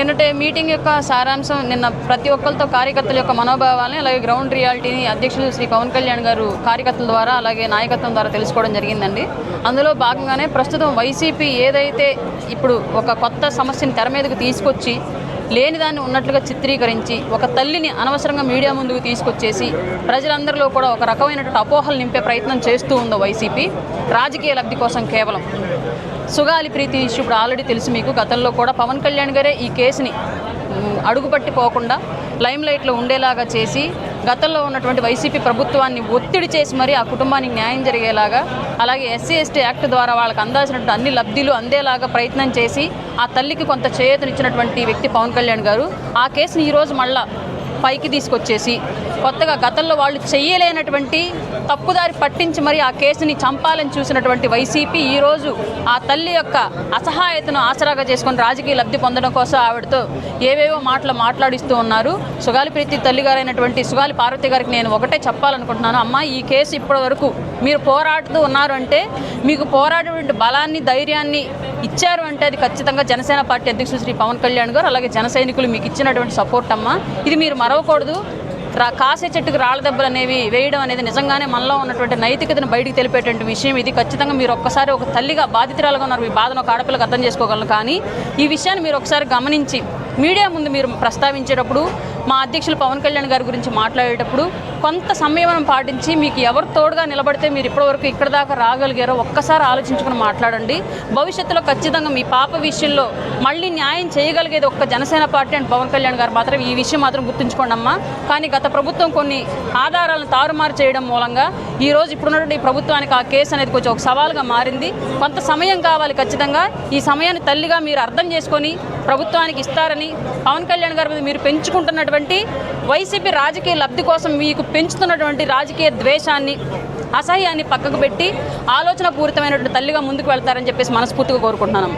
నిన్నటి మీటింగ్ యొక్క సారాంశం నిన్న ప్రతి ఒక్కరితో కార్యకర్తల యొక్క మనోభావాలని అలాగే గ్రౌండ్ రియాలిటీని అధ్యక్షులు శ్రీ పవన్ కళ్యాణ్ గారు కార్యకర్తల ద్వారా అలాగే నాయకత్వం ద్వారా తెలుసుకోవడం జరిగిందండి. అందులో భాగంగానే ప్రస్తుతం వైసీపీ ఏదైతే ఇప్పుడు ఒక కొత్త సమస్యని తెర మీదకు తీసుకొచ్చి లేని దాన్ని ఉన్నట్లుగా చిత్రీకరించి ఒక తల్లిని అనవసరంగా మీడియా ముందుకు తీసుకొచ్చేసి ప్రజలందరిలో కూడా ఒక రకమైనటువంటి అపోహలు నింపే ప్రయత్నం చేస్తూ ఉందో వైసీపీ? రాజకీయ లబ్ధి కోసం కేవలం సుగాలి ప్రీతి ఇష్యూ ఇప్పుడు ఆల్రెడీ తెలుసు మీకు. గతంలో కూడా పవన్ కళ్యాణ్ గారే ఈ కేసుని అడుగుపట్టిపోకుండా అడుగుపట్టి పోకుండా ఉండేలాగా చేసి గతంలో ఉన్నటువంటి వైసీపీ ప్రభుత్వాన్ని ఒత్తిడి చేసి మరీ ఆ కుటుంబానికి న్యాయం జరిగేలాగా అలాగే ఎస్సీ ఎస్టీ యాక్ట్ ద్వారా వాళ్ళకి అందాల్సినటువంటి అన్ని లబ్ధిలు అందేలాగా ప్రయత్నం చేసి ఆ తల్లికి కొంత చేయూతనిచ్చినటువంటి వ్యక్తి పవన్ కళ్యాణ్ గారు ఆ కేసుని ఈరోజు మళ్ళా పైకి తీసుకొచ్చేసి కొత్తగా గతంలో వాళ్ళు చేయలేనటువంటి తప్పుదారి పట్టించి మరి ఆ కేసుని చంపాలని చూసినటువంటి వైసీపీ ఈరోజు ఆ తల్లి యొక్క అసహాయతను ఆసరాగా చేసుకొని రాజకీయ లబ్ధి పొందడం కోసం ఆవిడతో ఏవేవో మాటలు మాట్లాడిస్తూ ఉన్నారు. సుగాలి ప్రీతి తల్లి గారైనటువంటి సుగాలి పార్వతి గారికి నేను ఒకటే చెప్పాలనుకుంటున్నాను. అమ్మ ఈ కేసు ఇప్పటి వరకు మీరు పోరాడుతూ ఉన్నారు అంటే మీకు పోరాడేటువంటి బలాన్ని ధైర్యాన్ని ఇచ్చారు అంటే అది ఖచ్చితంగా జనసేన పార్టీ అధ్యక్షుడు శ్రీ పవన్ కళ్యాణ్ గారు అలాగే జన సైనికులు మీకు ఇచ్చినటువంటి సపోర్ట్ అమ్మ. ఇది మీరు మరవకూడదు. కాసే చెట్టుకు రాళ్ళ దెబ్బలు అనేవి వేయడం అనేది నిజంగానే మనలో ఉన్నటువంటి నైతికతను బయటికి తెలిపేటువంటి విషయం ఇది. ఖచ్చితంగా మీరు ఒక్కసారి ఒక తల్లిగా బాధితురాలుగా ఉన్నారు. మీ బాధను ఒక ఆడపిల్లకు అర్థం చేసుకోగలను. కానీ ఈ విషయాన్ని మీరు ఒకసారి గమనించి మీడియా ముందు మీరు ప్రస్తావించేటప్పుడు మా అధ్యక్షులు పవన్ కళ్యాణ్ గారి గురించి మాట్లాడేటప్పుడు కొంత సంయమనం పాటించి మీకు ఎవరు తోడుగా నిలబడితే మీరు ఇప్పటివరకు ఇక్కడ దాకా రాగలిగారో ఒక్కసారి ఆలోచించుకుని మాట్లాడండి. భవిష్యత్తులో ఖచ్చితంగా మీ పాప విషయంలో మళ్ళీ న్యాయం చేయగలిగేది ఒక్క జనసేన పార్టీ అండ్ పవన్ కళ్యాణ్ గారు మాత్రం ఈ విషయం మాత్రం గుర్తుంచుకోండి అమ్మా కానీ గత ప్రభుత్వం కొన్ని ఆధారాలను తారుమారు చేయడం మూలంగా ఈ రోజు ఇప్పుడున్నటువంటి ఈ ప్రభుత్వానికి ఆ కేసు అనేది కొంచెం ఒక సవాల్గా మారింది. కొంత సమయం కావాలి ఖచ్చితంగా. ఈ సమయాన్ని తల్లిగా మీరు అర్థం చేసుకొని ప్రభుత్వానికి ఇస్తారని పవన్ కళ్యాణ్ గారి మీద మీరు పెంచుకుంటున్నటువంటి వైసీపీ రాజకీయ లబ్ధి కోసం మీకు పెంచుతున్నటువంటి రాజకీయ ద్వేషాన్ని అసహ్యాన్ని పక్కకు పెట్టి ఆలోచన పూరితమైనటువంటి తల్లిగా ముందుకు వెళ్తారని చెప్పేసి మనస్ఫూర్తిగా కోరుకుంటున్నాను